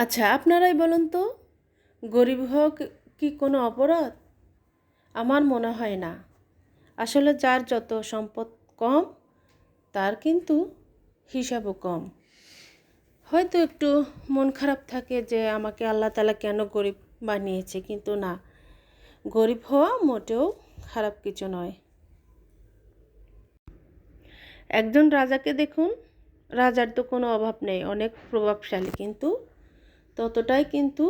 আচ্ছা আপনারাই বলুন তো, গরিব হওয়া কি- কি কোনো অপরাধ? আমার মনে হয় না। আসলে যার যত সম্পদ কম, তার কিন্তু হিসাবও কম। হয়তো একটু মন খারাপ থাকে যে আমাকে আল্লাহ তালা কেন গরিব বানিয়েছে, কিন্তু না। গরিব হওয়া মোটেও খারাপ কিছু নয়। একজন রাজাকে দেখুন, রাজার তো কোনো অভাব নেই, অনেক প্রভাবশালী, কিন্তু ততটাই কিন্তু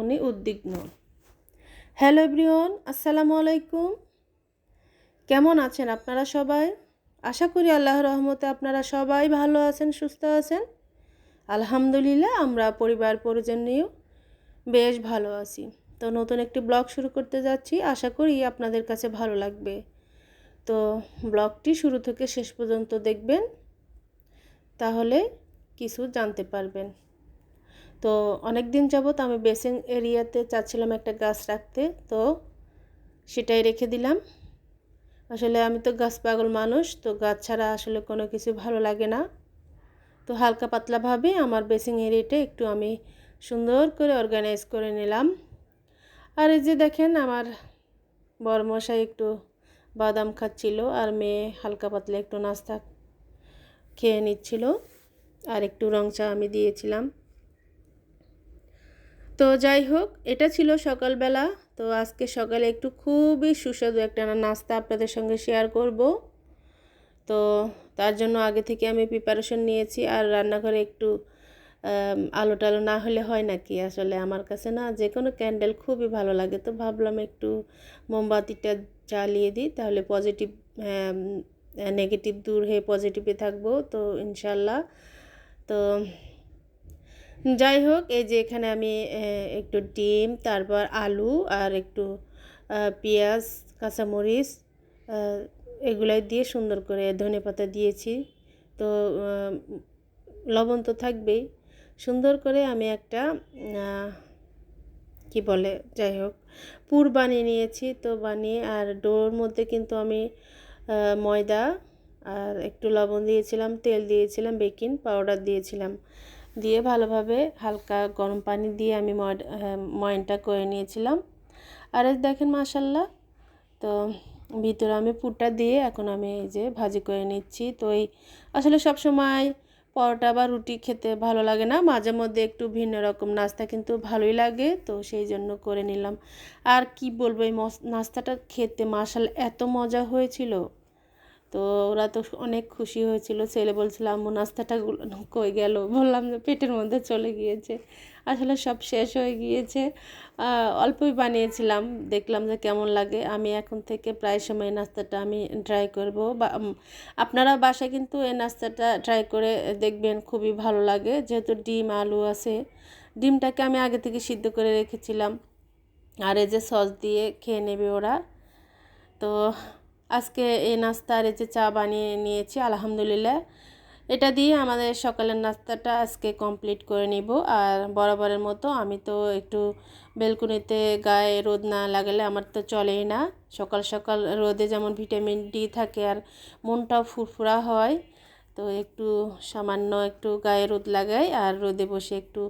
উনি উদ্বিগ্ন। হ্যালো এভরিওয়ান, আসসালামু আলাইকুম। কেমন আছেন আপনারা সবাই? আশা করি আল্লাহর রহমতে আপনারা সবাই ভালো আছেন, সুস্থ আছেন। আলহামদুলিল্লাহ, আমরা পরিবার পরিজন নিয়েও বেশ ভালো আছি। তো নতুন একটি ব্লগ শুরু করতে যাচ্ছি। আশা করি আপনাদের কাছে ভালো লাগবে। তো ব্লগটি শুরু থেকে শেষ পর্যন্ত দেখবেন, তাহলে কিছু জানতে পারবেন। তো অনেক দিন যাবত আমি বেসিং এরিয়াতে চাচ্ছিলাম একটা গাছ রাখতে, তো সেটাই রেখে দিলাম। আসলে আমি তো গাছ পাগল মানুষ, তো গাছ ছাড়া আসলে কোনো কিছু ভালো লাগে না। তো হালকা পাতলাভাবে আমার বেসিং এরিয়াটা একটু আমি সুন্দর করে অর্গানাইজ করে নিলাম। আর এই যে দেখেন আমার বরমশাই একটু বাদাম খাচ্ছিল আর মেয়ে হালকা পাতলা একটু নাস্তা খেয়ে নিচ্ছিল। আর একটু রং চা আমি দিয়েছিলাম। তো যাই হোক, এটা ছিল সকালবেলা। তো আজকে সকালে একটু খুবই সুস্বাদু একটা নাস্তা আপনাদের সঙ্গে শেয়ার করব। তো তার জন্য আগে থেকে আমি প্রিপারেশন নিয়েছি। আর রান্নাঘরে একটু আলো টালো না হলে হয় নাকি আসলে আমার কাছে না যে কোনো ক্যান্ডেল খুবই ভালো লাগে। তো ভাবলাম একটু মোমবাতিটা জ্বালিয়ে দিই, তাহলে পজিটিভ নেগেটিভ দূর হয়ে পজিটিভে থাকব। তো ইনশাল্লাহ। তো যাই হোক, এই যে এখানে আমি একটু ডিম, তারপর আলু আর একটু পেঁয়াজ, কাঁচামরিচ এগুলাই দিয়ে সুন্দর করে ধনে পাতা দিয়েছি। তো লবণ তো থাকবেই। সুন্দর করে আমি একটা কি বলে, যাই হোক, পুর বানিয়ে নিয়েছি। তো বানিয়ে, আর ডোর মধ্যে কিন্তু আমি ময়দা আর একটু লবণ দিয়েছিলাম, তেল দিয়েছিলাম, বেকিং পাউডার দিয়েছিলাম। দিয়ে ভালোভাবে হালকা গরম পানি দিয়ে আমি ময়নটা করে নিয়েছিলাম। আর দেখেন মাসাল্লাহ তো ভিতরে আমি পুরটা দিয়ে এখন আমি এই যে ভাজি করে নিচ্ছি। তো এই আসলে সব সময় পরোটা বা রুটি খেতে ভালো লাগে না, মাঝে মধ্যে একটু ভিন্ন রকম নাস্তা কিন্তু ভালোই লাগে, তো সেই জন্য করে নিলাম। আর কি বলব, এই নাস্তাটা খেতে মাসাল এত মজা হয়েছিল। তো ওরা তো অনেক খুশি হয়েছিল। ছেলে বলছিল, আম্মু, নাস্তাটা কই গেল? বললাম যে, পেটের মধ্যে চলে গিয়েছে। আসলে সব শেষ হয়ে গিয়েছে। অল্পই বানিয়েছিলাম। দেখলাম যে কেমন লাগে। আমি এখন থেকে প্রায় সময় নাস্তাটা আমি ট্রাই করব। বা আপনারা বাসায় কিন্তু এই নাস্তাটা ট্রাই করে দেখবেন, খুবই ভালো লাগে। যেহেতু ডিম, আলু আছে, ডিমটাকে আমি আগে থেকে সিদ্ধ করে রেখেছিলাম। আর এই যে সস দিয়ে খেয়ে নেবে ওরা। তো আজকে এই নাস্তা আর এই যে চা বানিয়ে নিয়েছি, আলহামদুলিল্লাহ। এটা দিয়ে আমাদের সকালের নাস্তাটা আজকে কমপ্লিট করে নিব। আর বরাবরের মতো আমি তো একটু বেলকুনিতে গায়ে রোদ না লাগালে আমার তো চলেই না। সকাল সকাল রোদে যেমন ভিটামিন ডি থাকে আর মনটাও ফুরফুরা হয়, তো একটু সামান্য একটু গায়ে রোদ লাগাই আর রোদে বসে একটু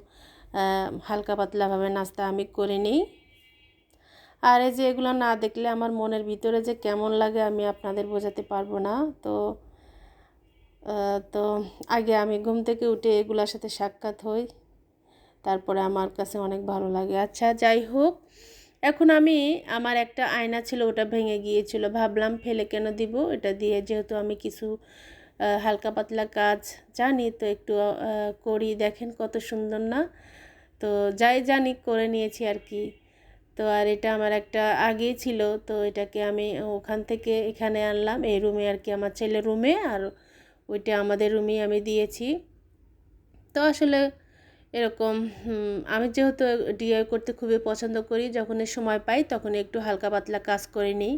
হালকা পাতলাভাবে নাস্তা আমি করে নিই। আর এই যে এগুলো না দেখলে আমার মনের ভিতরে যে কেমন লাগে আমি আপনাদের বোঝাতে পারব না। তো তো আগে আমি ঘুম থেকে উঠে এগুলোর সাথে সাক্ষাৎ হই। তারপরে আমার কাছে অনেক ভালো লাগে। আচ্ছা যাই হোক, এখন আমি, আমার একটা আয়না ছিল, ওটা ভেঙে গিয়েছিল। ভাবলাম ফেলে কেন দিব? এটা দিয়ে যেহেতু আমি কিছু হালকা পাতলা কাজ জানি, তো একটু করি। দেখেন কত সুন্দর না? তো যাই জানি, করে নিয়েছি আর কি। তো আর এটা আমার একটা আগেই ছিল, তো এটাকে আমি ওখান থেকে এখানে আনলাম, এই রুমে আর কি আমার ছেলের রুমে, আর ওইটা আমাদের রুমেই আমি দিয়েছি। তো আসলে এরকম আমি যেহেতু ডিআই করতে খুবই পছন্দ করি যখনই সময় পাই তখন একটু হালকা পাতলা কাজ করে নিই।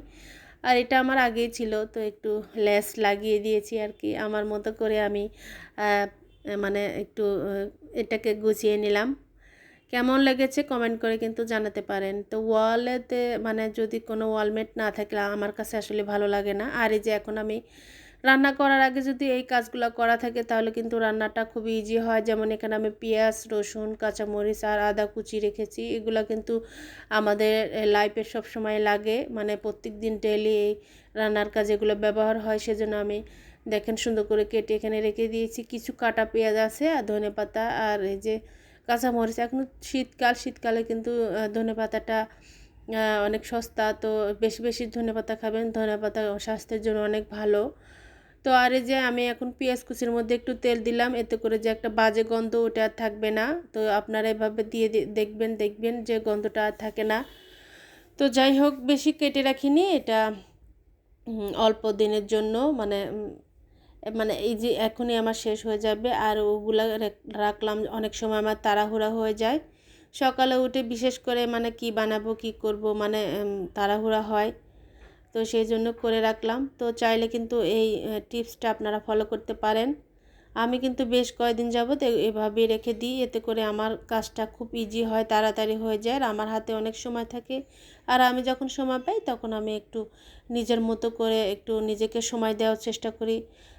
আর এটা আমার আগেই ছিল, তো একটু লেস লাগিয়ে দিয়েছি আর কি, আমার মতো করে আমি মানে একটু, এটাকে গুছিয়ে নিলাম। কেমন লেগেছে কমেন্ট করে কিন্তু জানাতে পারেন। তো ওয়ালেতে মানে যদি কোনো ওয়ালমেট না থাকলে আমার কাছে আসলে ভালো লাগে না। আর এই যে এখন আমি রান্না করার আগে যদি এই কাজগুলো করা থাকে তাহলে কিন্তু রান্নাটা খুব ইজি হয়। যেমন এখানে আমি পেঁয়াজ, রসুন, কাঁচামরিচ আর আদা কুচি রেখেছি। এগুলো কিন্তু আমাদের লাইফে সব সময় লাগে। মানে প্রত্যেক দিন ডেলি এই রান্নার কাজে এগুলো ব্যবহার হয়, সেজন্য আমি দেখেন সুন্দর করে কেটে এখানে রেখে দিয়েছি। কিছু কাটা পেঁয়াজ আছে আর ধনে পাতা আর এই যে কাঁচামরিচ। এখন শীতকাল, শীতকালে কিন্তু ধনে পাতাটা অনেক সস্তা। তো বেশি বেশি ধনে পাতা খাবেন। ধনে পাতা স্বাস্থ্যের জন্য অনেক ভালো। তো আর এই যে আমি এখন পেঁয়াজ কুচির মধ্যে একটু তেল দিলাম। এতে করে যে একটা বাজে গন্ধ, ওটা আর থাকবে না। তো আপনারা এভাবে দিয়ে দেখবেন দেখবেন যে গন্ধটা আর থাকে না। তো যাই হোক, বেশি কেটে রাখিনি। এটা অল্প দিনের জন্য। মানে মানে এই যে এখনই আমার শেষ হয়ে যাবে আর ওগুলা রাখলাম অনেক সময় আমার তাড়াহুড়া হয়ে যায়। সকালে উঠে বিশেষ করে মানে কি বানাবো, কি করব মানে তাড়াহুড়া হয়। তো সেই জন্য করে রাখলাম। তো চাইলে কিন্তু এই টিপসটা আপনারা ফলো করতে পারেন। আমি কিন্তু বেশ কয়েকদিন যাবত এভাবে রেখে দিই। এতে করে আমার কাজটা খুব ইজি হয়, তাড়াতাড়ি হয়ে যায় আর আমার হাতে অনেক সময় থাকে। আর আমি যখন সময় পাই তখন আমি একটু নিজের মতো করে একটু নিজেকে সময় দেওয়ার চেষ্টা করি।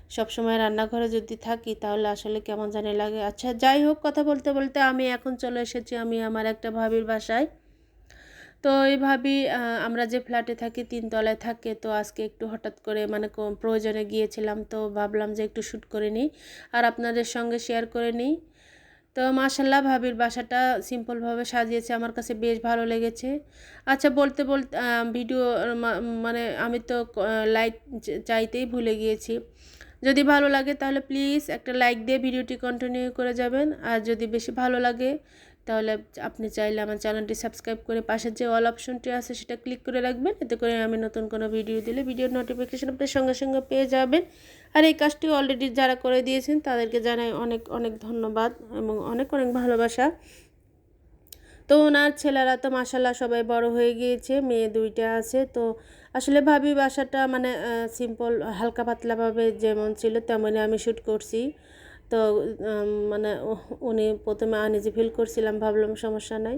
সব সময় রান্নাঘরে যদি থাকি তাহলে আসলে কেমন জানি লাগে। আচ্ছা যাই হোক, কথা বলতে বলতে আমি এখন চলে এসেছি, আমি আমার একটা ভাবির বাসায়। তো এইভাবেই আমরা যে ফ্ল্যাটে থাকি, তিনতলায় থাকে, তো আজকে একটু হঠাৎ করে মানে প্রয়োজনে গিয়েছিলাম, তো ভাবলাম যে একটু শ্যুট করে নিই। আর আপনাদের সঙ্গে শেয়ার করে নিই। তো মাশাল্লাহ ভাবির বাসাটা সিম্পলভাবে সাজিয়েছে, আমার কাছে বেশ ভালো লেগেছে। আচ্ছা বলতে বলতে ভিডিও মানে আমি তো লাইক চাইতেই ভুলে গিয়েছি। যদি ভালো লাগে তাহলে প্লিজ একটা লাইক দিয়ে ভিডিওটি কন্টিনিউ করে যাবেন। আর যদি বেশি ভালো লাগে তাহলে আপনি চাইলে আমার চ্যানেলটি সাবস্ক্রাইব করে পাশের যে অল অপশনটি আছে সেটা ক্লিক করে রাখবেন। এতে করে আমি নতুন কোনো ভিডিও দিলে ভিডিওর নোটিফিকেশান আপনার সঙ্গে সঙ্গে পেয়ে যাবেন। আর এই কাজটি অলরেডি যারা করে দিয়েছেন, তাদেরকে জানাই অনেক অনেক ধন্যবাদ এবং অনেক অনেক ভালোবাসা। তো ওনার ছেলেরা তো মাসাল্লাহ সবাই বড় হয়ে গিয়েছে, মেয়ে দুইটা আছে। তো আসলে ভাবি বাসাটা মানে সিম্পল হালকা পাতলাভাবে যেমন ছিল তেমনই আমি শ্যুট করছি। তো মানে উনি প্রথমে আনিজি ফিল করছিলাম, ভাবলাম সমস্যা নাই।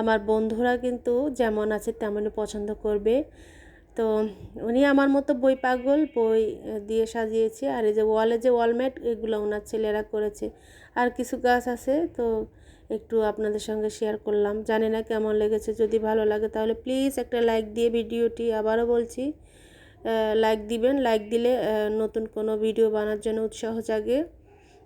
আমার বন্ধুরা কিন্তু যেমন আছে তেমনই পছন্দ করবে। তো, উনি আমার মতো বই পাগল, বই দিয়ে সাজিয়েছে, আর এই যে ওয়ালে যে ওয়ালমেট এগুলো ওনার ছেলেরা করেছে। আর কিছু গাছ আছে, তো একটু আপনাদের সঙ্গে শেয়ার করলাম। জানি না কেমন লেগেছে, যদি ভালো লাগে তাহলে প্লিজ একটা লাইক দিয়ে ভিডিওটি আবারও বলছি। লাইক দিবেন লাইক দিলে নতুন কোনো ভিডিও বানার জন্য উৎসাহ জাগে।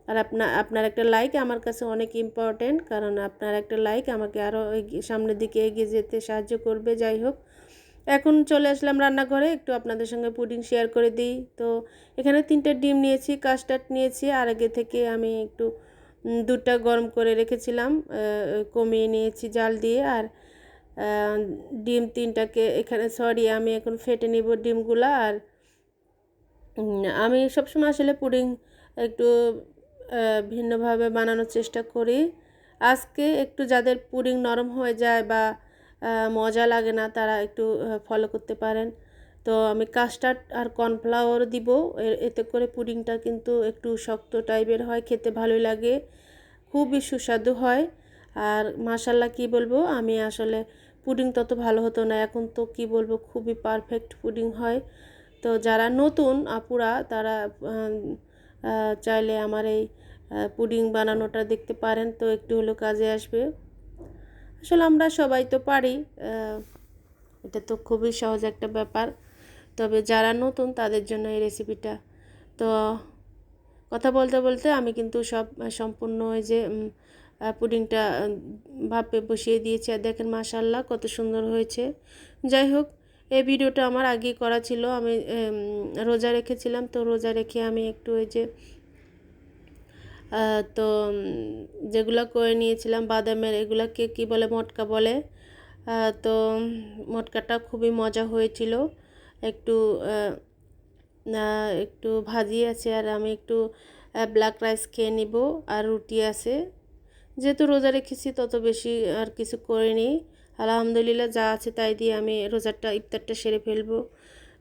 আর আপনার আপনার একটা লাইক আমার কাছে অনেক ইম্পর্টেন্ট কারণ আপনার একটা লাইক আমাকে আরও সামনের দিকে এগিয়ে যেতে সাহায্য করবে, যাই হোক। এখন চলে আসলাম রান্নাঘরে, একটু আপনাদের সঙ্গে পুডিং শেয়ার করে দিই। তো এখানে তিনটে ডিম নিয়েছি কাস্টার্ড নিয়েছি, আর আগে থেকে আমি একটু দুধটা গরম করে রেখেছিলাম কমিয়ে নিয়েছি জাল দিয়ে, আর ডিম তিনটাকে এখানে সরি আমি এখন ফেটে নিব ডিমগুলো, আর আমি সবসময় আসলে পুডিং একটু ভিন্নভাবে বানানোর চেষ্টা করি। আজকে একটু যাদের পুডিং নরম হয়ে যায় বা মজা লাগে না, তারা একটু ফলো করতে পারেন। তো আমি কাস্টার্ড আর কর্নফ্লাওয়ার দিব। এতে করে পুডিংটা কিন্তু একটু শক্ত টাইপের হয়, খেতে ভালোই লাগে, খুবই সুস্বাদু হয়। আর মাসাল্লাহ কি বলব, আমি আসলে পুডিং তত ভালো হতো না, এখন তো কি বলব, খুবই পারফেক্ট পুডিং হয়। তো যারা নতুন আপুরা, তারা চাইলে আমার এই পুডিং বানানোটা দেখতে পারেন, তো একটু হলেও কাজে আসবে। আসলে আমরা সবাই তো পারি এটা তো খুবই সহজ একটা ব্যাপার। তবে যারা নতুন, তাদের জন্য এই রেসিপিটা তো কথা বলতে বলতে আমি কিন্তু সব সম্পূর্ণ ওই যে পুডিংটা ভাপে বসিয়ে দিয়েছি। আর দেখেন মাশাল্লাহ কত সুন্দর হয়েছে। যাই হোক এই ভিডিওটা আমার আগেই করা ছিল। আমি রোজা রেখেছিলাম। তো রোজা রেখে আমি একটু ওই যে তো যেগুলো করে নিয়েছিলাম, বাদামের এগুলাকে কি বলে, মটকা বলে তো, মটকাটা খুবই মজা হয়েছিল। একটু একটু ভাজি আছে আর আমি একটু ব্ল্যাক রাইস খেয়ে নিব। আর রুটি আছে। যেহেতু রোজা রেখেছি, তত বেশি আর কিছু করিনি। আলহামদুলিল্লাহ যা আছে তাই দিয়ে আমি রোজারটা ইফতারটা সেরে ফেলব।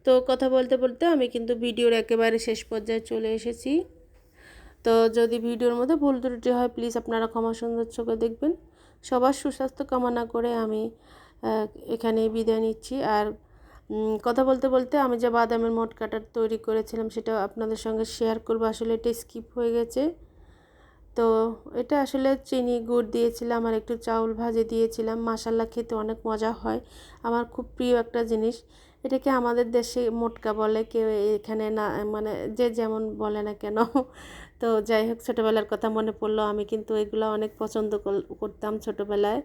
তো কথা বলতে বলতে আমি কিন্তু ভিডিওর একেবারে শেষ পর্যায়ে চলে এসেছি। তো যদি ভিডিওর মধ্যে ভুল ত্রুটি হয় প্লিজ আপনারা ক্ষমা সুন্দর চোখে দেখবেন। সবার সুস্বাস্থ্য কামনা করে আমি এখানে বিদায় নিচ্ছি। আর কথা বলতে বলতে আমি যে বাদামের মটকাটা তৈরি করেছিলাম, সেটা আপনাদের সঙ্গে শেয়ার করব। আসলে এটা স্কিপ হয়ে গেছে। তো এটা আসলে চিনি গুড় দিয়েছিলাম আর একটু চাউল ভাজে দিয়েছিলাম। মাসাল্লা খেতে অনেক মজা হয়। আমার খুব প্রিয় একটা জিনিস। এটাকে আমাদের দেশে মোটকা বলে। কেউ এখানে না মানে যে যেমন বলে না কেন। তো যাই হোক, ছোটোবেলার কথা মনে পড়ল। আমি কিন্তু এগুলো অনেক পছন্দ কর- করতাম ছোটোবেলায়।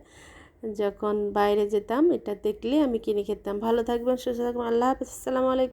যখন বাইরে যেতাম, এটা দেখলে আমি কিনে খেতাম। ভালো থাকবেন, সুস্থ থাকবেন। আল্লাহ হাফিজ। আসসালামু আলাইকুম।